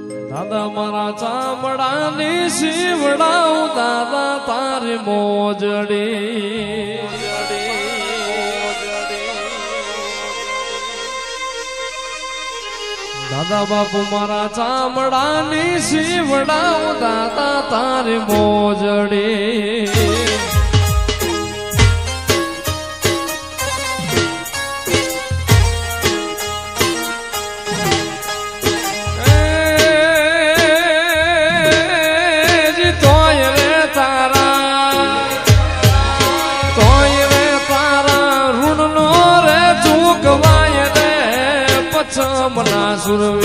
દાદા મારા ચામડાની શિવડાઉ દાદા તારી મોજડી. દાદા બાપુ મારા ચામડાની શિવડાઉ દાદા તારી મોજડી. પછમના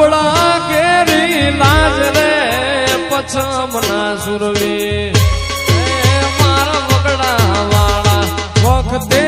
દુબળા કેરી લાજ રે પછમના સુરવી મારા વગડા વાળા વખતે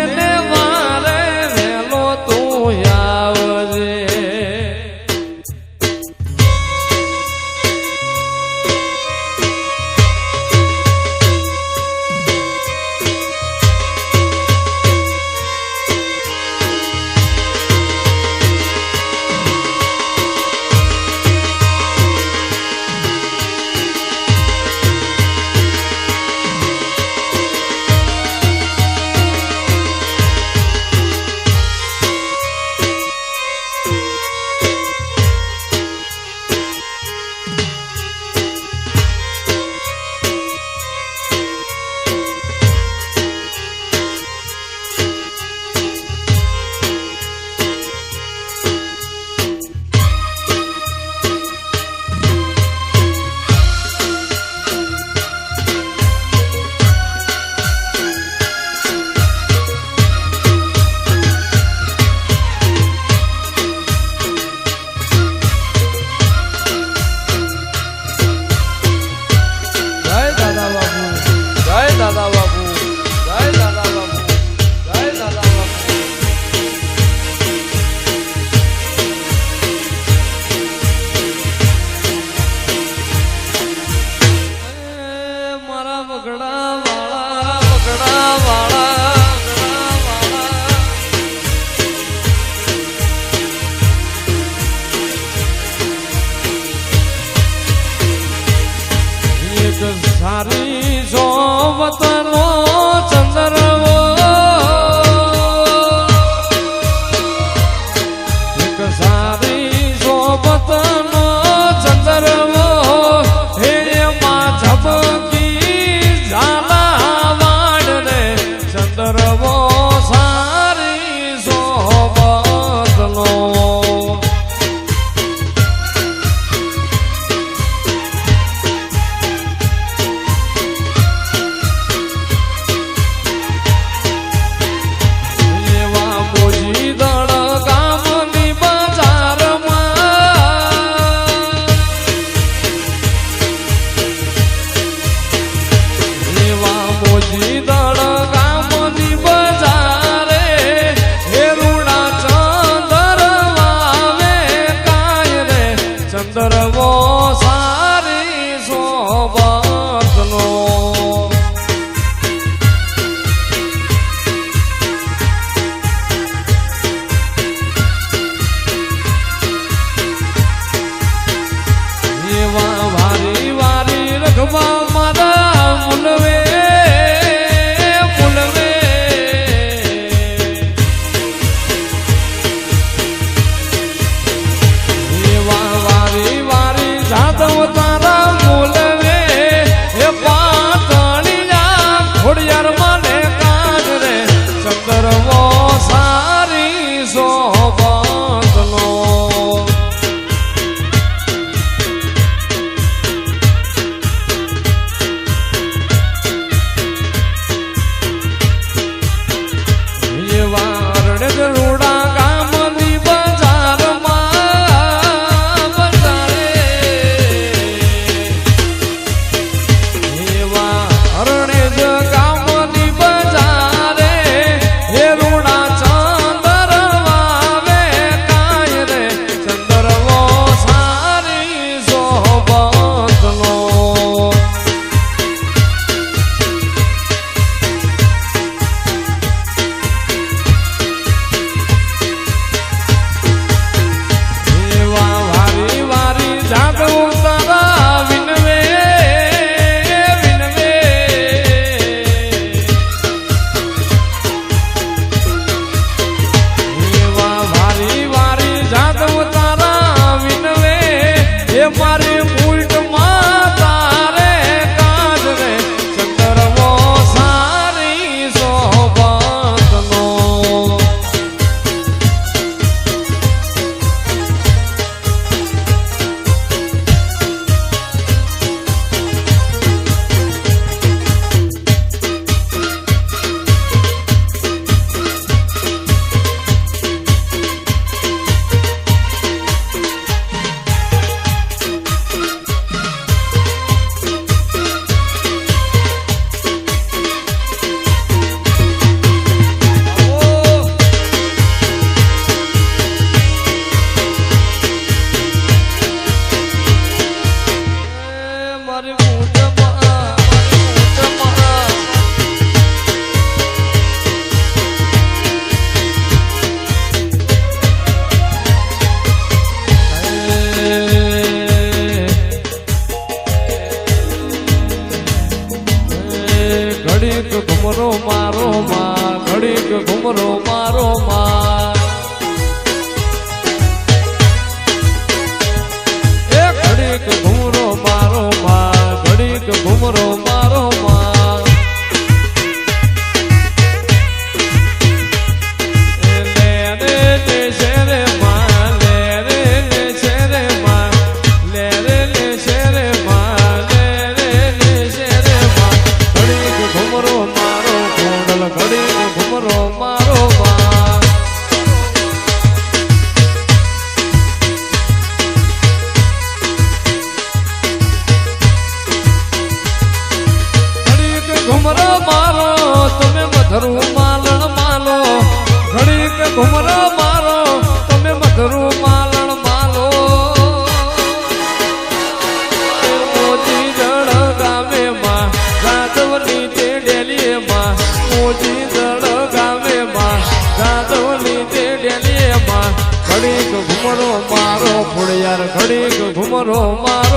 મારો મા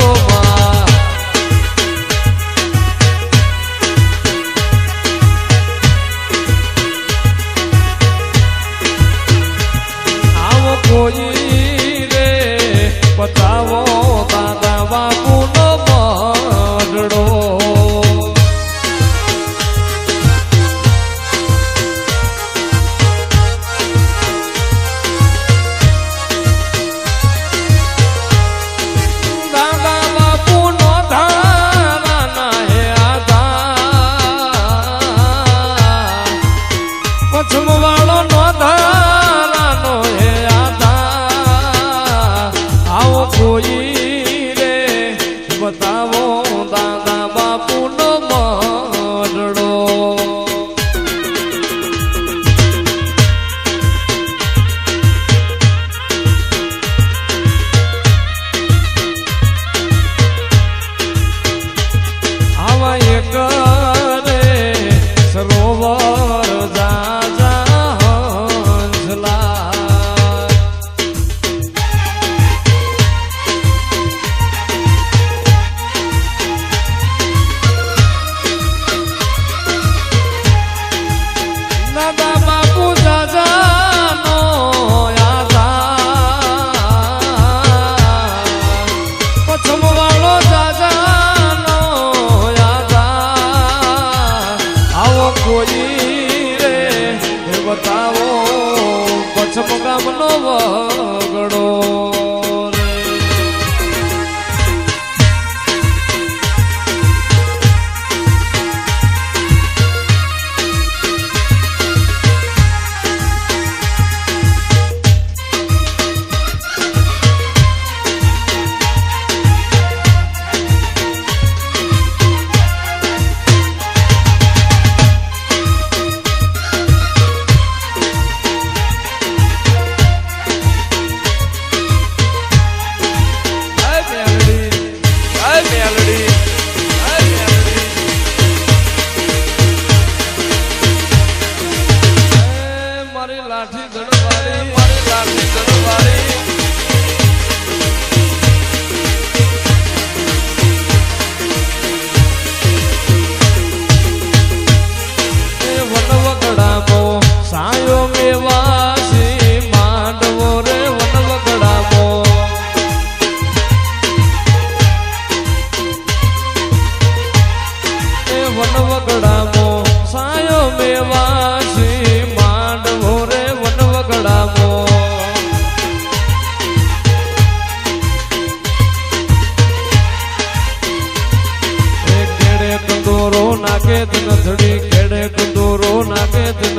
નાખે તન ધડી કેડે કુંદોરો નાખે તન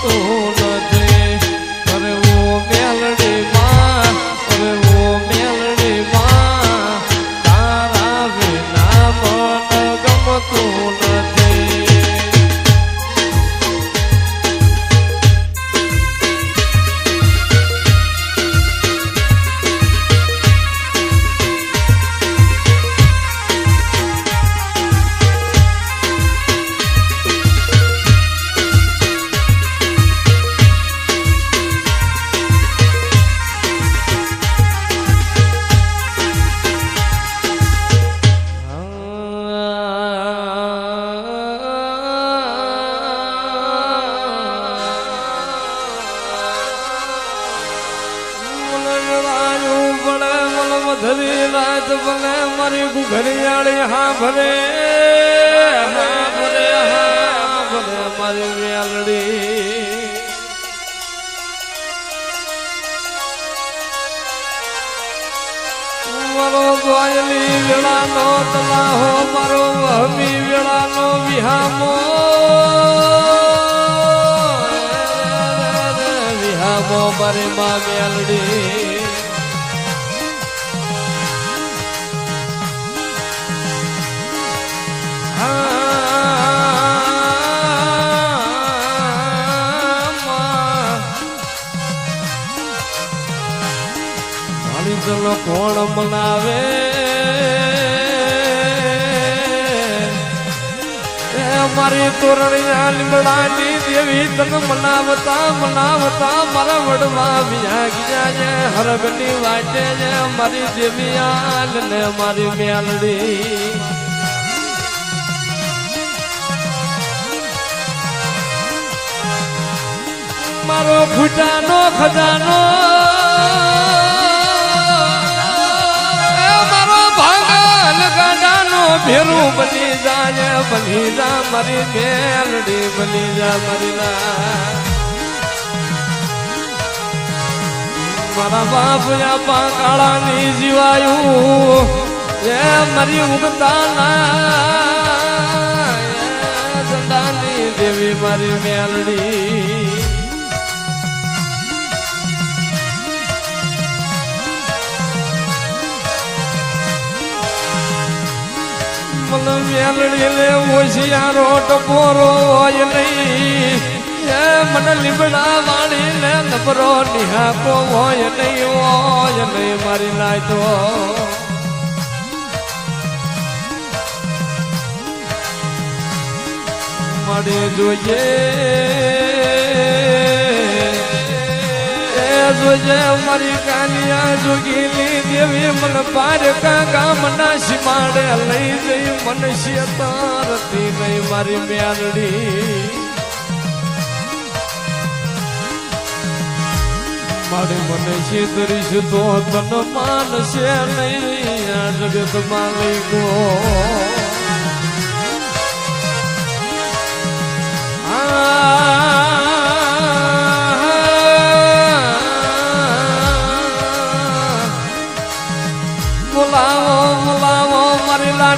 তোর નાથ ભલે મારી ઘરિયાળી હા ભલે હા ભલે હા ભલે મારી વ્યાલડી મારો દ્વાયલી વેળાનો તલાહો મારો વહમી વેળાનો વિહામો વિહામો મારી મા મેલડી કોણ મનાવે? મારી તોરણી લીમડાની દેવી તને મનાવતા મનાવતા મારા વડવા વ્યા ગયા છે હરગની વાટે છે મારી દેવિયાલ ને મારી મ્યાલડી મારો ફૂટાનો ખજાનો ભેરું બની જાય બની જા મારી મેલડી, બની જા મારી મારા બાપ આપા કાળા ની જીવાયું, એ મારી ઉગતા ના દેવી મારી મેલડી. મેલડી લે ટપોરો હોય નહીં. એ મને લીમડા વાળી ને નબરો નિહાકો હોય નહીં હોય નહીં મારી લાય તો મળે જોઈએ. જોજે મારી કાનિયા જોગીલી દેવી મન પાર ગામના સીમાડે લઈ જઈ મન શેતારતી નહીં મારી મ્યાલડી મારે મને છેતરીશ તો તન માનશે નહીં આ જગત માલિકો બોલાવો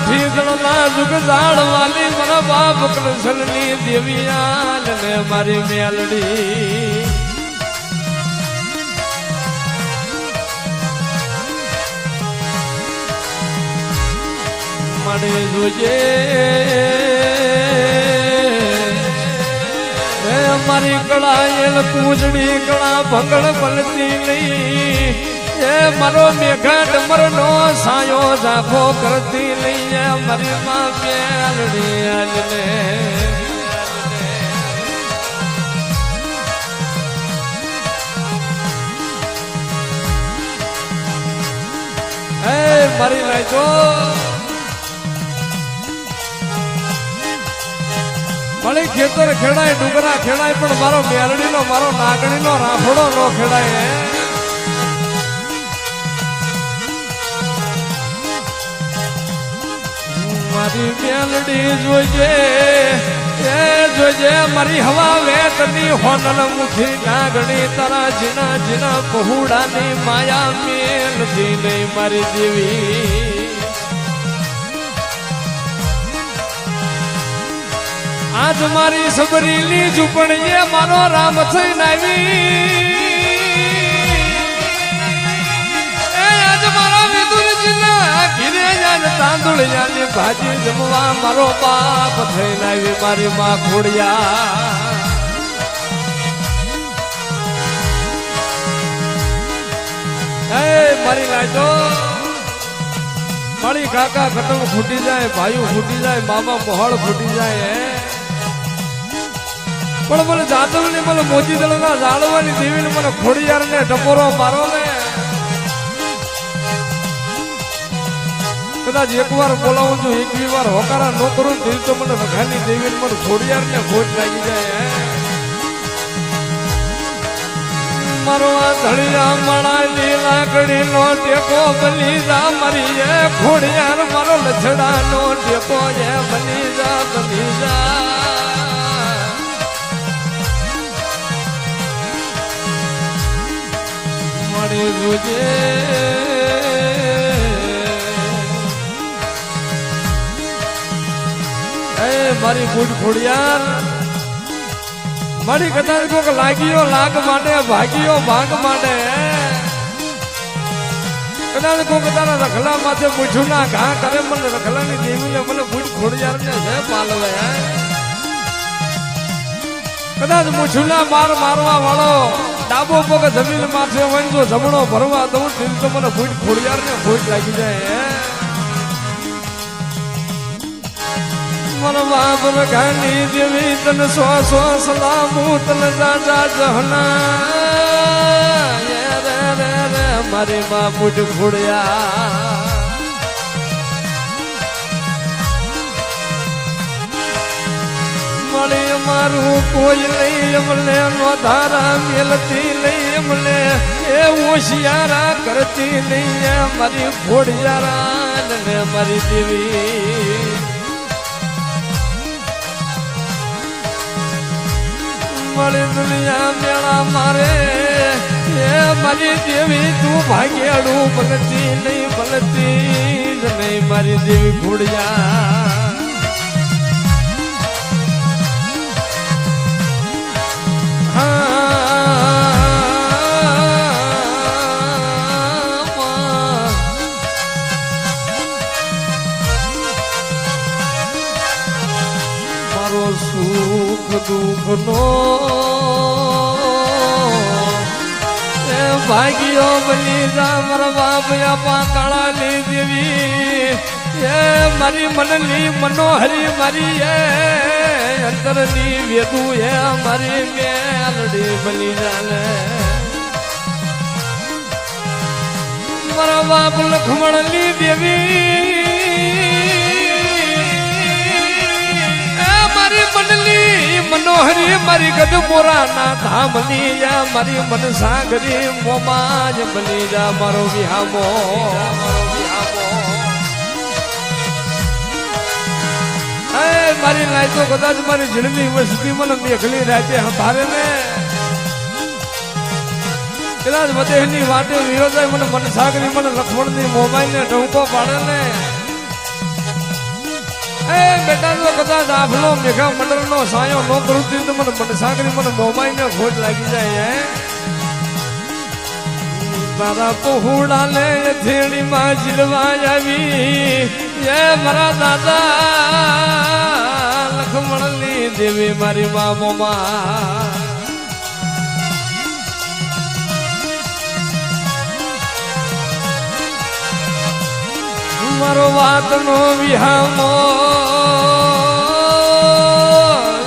ગણના જુગ ઝાડ વાલી મારા બાપ કૃષ્ણની દેવિયાલ ને મારી મેલડી. મને જોજે મારી મારી એલ પૂજડી કળા ભંગળ પલતી નહીં. એ મારો મેઘા ડમરનો સાયો ઝાખો કરતી લઈએ એ મારી માં બેલડી આજને હે મારી લાઈ જો. મળી ખેતર ખેડાય, ડુંગરા ખેડાય, પણ મારો મેલડીનો મારો નાગણીનો રાફડો નો ખેડાય. મારી મેલડી જોજે, એ જોજે, મારી હવા વેતની હોનલ મુખી નાગણી તારા જીના જીના પહોળાની માયા મેલતી નહીં મારી દેવી આજ મારી સબરીની ઝૂંપણીએ મારો રામ થઈને આવી. ઘીરે જાન તાંદુળ જાની ભાજી જમવા મારો બાપ થઈને આવી મારી માં ખોડિયા મારી લાજો. મારી કાકા ખતમ ફૂટી જાય, ભાઈ ફૂટી જાય બાબા મોહળ ફૂટી જાય, હે. પણ મને જાદવ ને મને મોજી દળ ના જાળવાની દેવી ને મને ખોડિયાર ને ટપોરો મારો ને કદાચ એક વાર બોલાવું છું એક બી વાર હોકારા ન કરું દિલ તો મને વઘાની દેવી મને ઘોડિયાર ને ખોટ લાગી જાય મારો આ ધડિયા મણાની લાકડી નો ટેકો બની જા, મારી એ ઘોડિયાર, મારો લછડા નો ટેકો એ બની જા બની જા. મળી જોજે એ મારી બુટ ખોડિયાર. મારી કથા કોક લાગ્યો, લાગ માટે ભાગ્યો, ભાગ માટે કદાચ કોક તારા રખલા માથે પૂછું, ના, ઘા કરે મને રખલાની દેવીને મને ભૂટ ખોડિયાર ને છે પાલવે કદાચ મૂછું ના, માર મારવા વાળો, ડાબો પગ જમીન માથે હોય તો જમણો ભરવા દઉં તો મને ભૂટ ખોડિયાર ને ભૂટ લાગી જાય હે મન બાપ રખાની દેવી, તન સો સો સલામુ, તન જાજા જહના. રે રે રે, મારી બુટ ખોડિયા મળી મારું કોઈ લઈ અમને નો ધારા મેલતી લઈ અમને, એ હોશિયારા કરતી નહીં મારી ફોડિયારા ને મારી દેવી. મળી દુનિયા મેળા મારે. એ મારી દેવી તું ભાગ્યાડું ભલતી નહીં ભલતી નહીં. મારી દેવી ઘોડિયા સુખ દુઃખ નો એ ભાગ્યો બની જા બાપયા બાપ આપા કાળાની દેવી. એ મારી મનની મનોહરી મારી એ અંતરની વેદુ એ મારી મેલડી બની જાને. મારા બાપ લખમણની દેવી. મનોહરી મારી ગઢપુરા ના ધામની જા મારી મન સાગરી મોમાજ બની જા મારો વિહામો. મારી મારી લાયતો કદાચ મારી જીણની વસ્તી મને મેઘલી રાતે હતારે ને. કદાચ વધેની વાટે વિરોધાય મને મન સાગરી, મને લખમણની મોબાઈલ ને ટૂંકો પાડે ને. એ બેટા, જો કદાચ આફલો મેઘા મંડળ નો સાયો નો કરું તો મને મને સાગરી મને મોબાઈલ ને ખોટ લાગી જાય, હે? તારા પહોળા લે થેડી માં જીલવા આવી, એ મારા દાદા, લખમણની દેવી મારી મામો મારો વાતનો વિહામો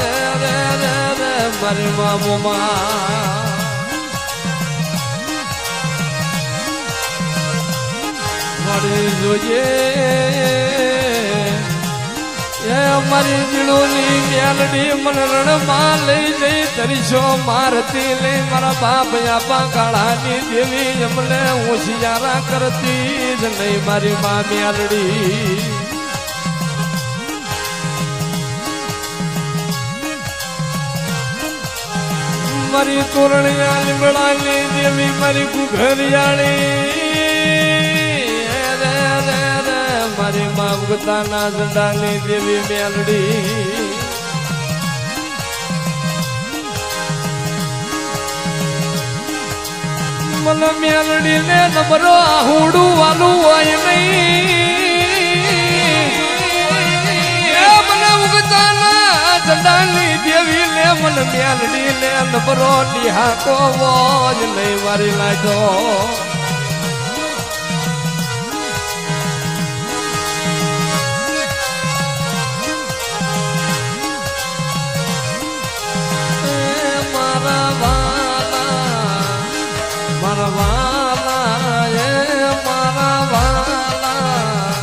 રે રે રે રે મામો મળી જોઈએ એ અમારી જીણોની મેલડી મન રણમાં લઈ જઈ તરીશો મારતી લઈ મારા બાપ આપા કાળાની દેવી અમને હોશિયારા કરતી જ નહીં મારી મા મેલડી. મારી તોરણિયા લીમડાની દેવી મારી રે મારી મા ઉગતાના ઝંડાની દેવી મેલડી. મન મેલડી ને નબરો આહુડું વાલું હોય નહીં. ઉગતાના ઝંડાની દેવી ને મન મેલડી ને નબરો નિહાકો વોજ નહીં, મારી લાજો. મારા વાલા એ મારા વાલા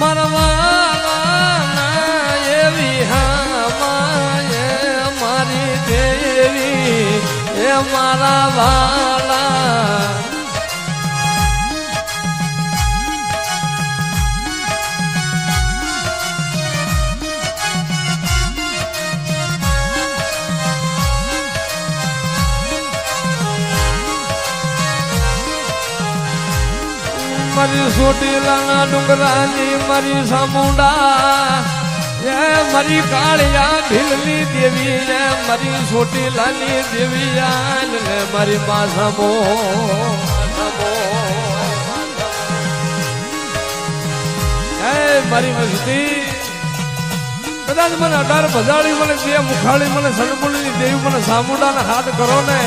મારા વાલા એવી હા એ મારી દેવી મારી સોટીલાના ડુંગરાની મારી સામુંડા. એ મારી કાળિયા ભીલની દેવી, એ મારી સોટીલાની દેવી ને મારી માં. સામો એ મારી મસ્તી કદાચ મને અઢાર ભજાળી, મને બે મુખાળી, મને સનમુંડની દેવી, મને સામુંડાના હાથ કરો ને.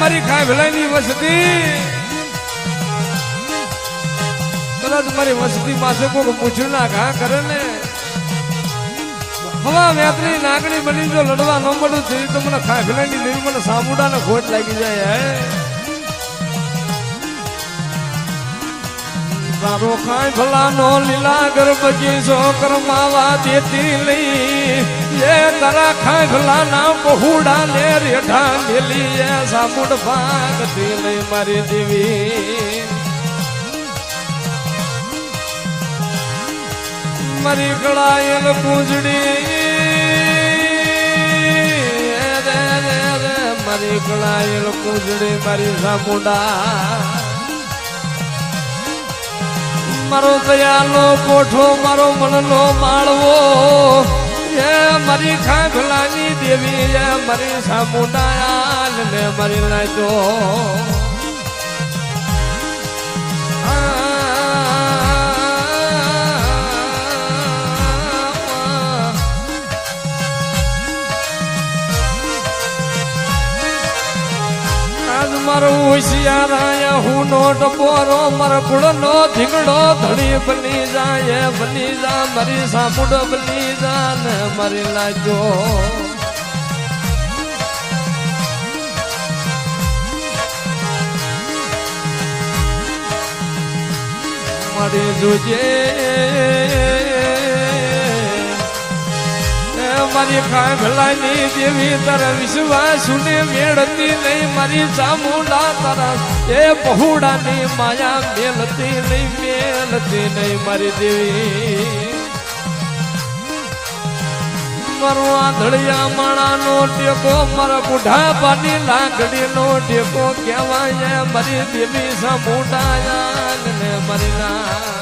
મારી ખાય ભલાઈની વસતી. કદાચ મારી વસતી પાસે કોઈ પૂછ્યું ના ઘા કરે ને. હવા વેતની નાગણી બની જો લડવા ન મળું તો મને ખાય ભલાઈની દેવી મને સામુડાને ખોટ લાગી જાય, હે. તારો ખાય ભલાનો લીલા ગર્ભજી છોકર માવા દેતી લઈ. એ તારા ખાય ભલાના બહુડા લે રેઠા મેલી. એ સામુડ ભાગતી લઈ મારી દેવી. મારી ગળાયેલ પૂંજડી. મારી ગળાયેલ પૂંજડી, મારી સામુડા મારો દયાલો કોઠો, મારો મનનો માળવો. એ મારી ખાખલાની દેવી, એ મારી સામુદાયાલ ને મારી લાજો. મારો હોશિયારાયા હું નો ટપોરો મારો નો ધીંગડો ધણી બની જાય, બની જા, મારી સાપુડ બની જા ને મરી લાજો. મરી જોજે મારી ખાંભલાની દેવી તારા વિશ્વાસ ને મેળતી નહીં. મારી ચામુંડા તારા એ બહુડાની માયા મેલતી નહીં મેલતી નહીં મારી દેવી. મારું આંધળિયા માણાનો ટેકો, મારા બુઢાપાની લાકડીનો ટેકો કહેવાય. મારી દેવી સામુંડાયા ને મારી ના